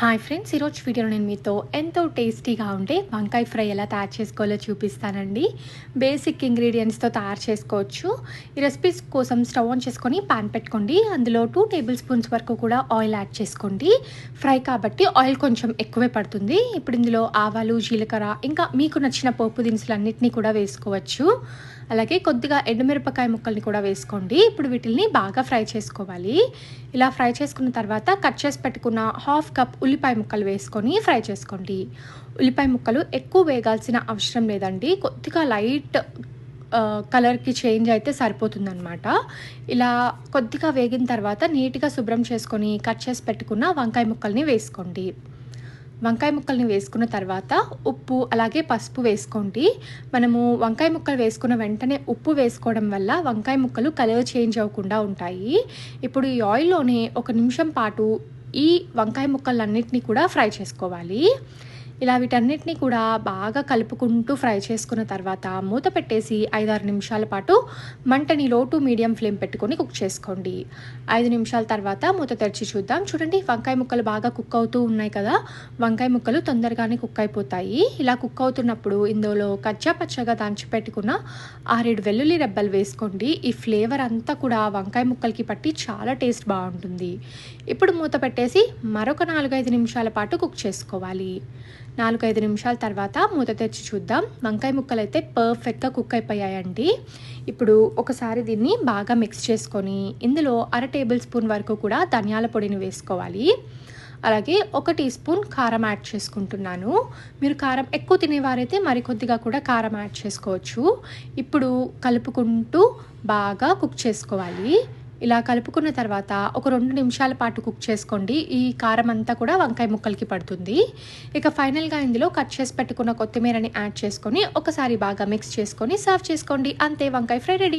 Hi friends ఈరోజు వీడియోలో నేను మీతో ఎంతో టేస్టీగా ఉండే వంకాయ ఫ్రై ఎలా తయారు చేసుకోవాలో చూపిస్తానండి. బేసిక్ ఇంగ్రీడియంట్స్తో తయారు చేసుకోవచ్చు. ఈ రెసిపీస్ కోసం స్టవ్ ఆన్ చేసుకొని పాన్ పెట్టుకోండి. అందులో టూ టేబుల్ స్పూన్స్ వరకు కూడా ఆయిల్ యాడ్ చేసుకోండి. ఫ్రై కాబట్టి ఆయిల్ కొంచెం ఎక్కువే పడుతుంది. ఇప్పుడు ఇందులో ఆవాలు జీలకర్ర ఇంకా మీకు నచ్చిన పోపు దినుసులన్నింటినీ కూడా వేసుకోవచ్చు. అలాగే కొద్దిగా ఎండుమిరపకాయ ముక్కల్ని కూడా వేసుకోండి. ఇప్పుడు వీటిని బాగా ఫ్రై చేసుకోవాలి. ఇలా ఫ్రై చేసుకున్న తర్వాత కట్ చేసి పెట్టుకున్న హాఫ్ కప్ ఉల్లిపాయ ముక్కలు వేసుకొని ఫ్రై చేసుకోండి. ఉల్లిపాయ ముక్కలు ఎక్కువ వేగాల్సిన అవసరం లేదండి. కొద్దిగా లైట్ కలర్కి చేంజ్ అయితే సరిపోతుందన్నమాట. ఇలా కొద్దిగా వేగిన తర్వాత నీట్గా శుభ్రం చేసుకొని కట్ చేసి పెట్టుకున్న వంకాయ ముక్కల్ని వేసుకోండి. వంకాయ ముక్కల్ని వేసుకున్న తర్వాత ఉప్పు అలాగే పసుపు వేసుకోండి. మనము వంకాయ ముక్కలు వేసుకున్న వెంటనే ఉప్పు వేసుకోవడం వల్ల వంకాయ ముక్కలు కలర్ చేంజ్ అవ్వకుండా ఉంటాయి. ఇప్పుడు ఈ ఆయిల్లోనే ఒక నిమిషం పాటు ఈ వంకాయ ముక్కలన్నింటినీ కూడా ఫ్రై చేసుకోవాలి. ఇలా వీటన్నిటిని కూడా బాగా కలుపుకుంటూ ఫ్రై చేసుకున్న తర్వాత మూత పెట్టేసి ఐదారు నిమిషాల పాటు మంటని లో టు మీడియం ఫ్లేమ్ పెట్టుకొని కుక్ చేసుకోండి. ఐదు నిమిషాల తర్వాత మూత తెరిచి చూద్దాం. చూడండి వంకాయ ముక్కలు బాగా కుక్ అవుతూ ఉన్నాయి కదా. వంకాయ ముక్కలు తొందరగానే కుక్ అయిపోతాయి. ఇలా కుక్ అవుతున్నప్పుడు ఇందులో కచ్చా పచ్చగా దంచి పెట్టుకున్న ఆరేడు వెల్లుల్లి రెబ్బలు వేసుకోండి. ఈ ఫ్లేవర్ అంతా కూడా వంకాయ ముక్కలకి పట్టి చాలా టేస్ట్ బాగుంటుంది. ఇప్పుడు మూత పెట్టేసి మరొక నాలుగైదు నిమిషాల పాటు కుక్ చేసుకోవాలి. నాలుగైదు నిమిషాల తర్వాత మూత తెరిచి చూద్దాం. వంకాయ ముక్కలు అయితే పర్ఫెక్ట్గా కుక్ అయిపోయాయండి. ఇప్పుడు ఒకసారి దీన్ని బాగా మిక్స్ చేసుకొని ఇందులో అర టేబుల్ స్పూన్ వరకు కూడా ధనియాల పొడిని వేసుకోవాలి. అలాగే ఒక టీ స్పూన్ కారం యాడ్ చేసుకుంటున్నాను. మీరు కారం ఎక్కువ తినేవారైతే మరికొద్దిగా కూడా కారం యాడ్ చేసుకోవచ్చు. ఇప్పుడు కలుపుకుంటూ బాగా కుక్ చేసుకోవాలి. ఇలా కలుపుకున్న తర్వాత ఒక రెండు నిమిషాల పాటు కుక్ చేసుకోండి. ఈ కారం అంతా కూడా వంకాయ ముక్కలకి పడుతుంది. ఇక ఫైనల్గా ఇందులో కట్ చేసి పెట్టుకున్న కొత్తిమీరని యాడ్ చేసుకొని ఒకసారి బాగా మిక్స్ చేసుకొని సర్వ్ చేసుకోండి. అంతే వంకాయ ఫ్రై రెడీ.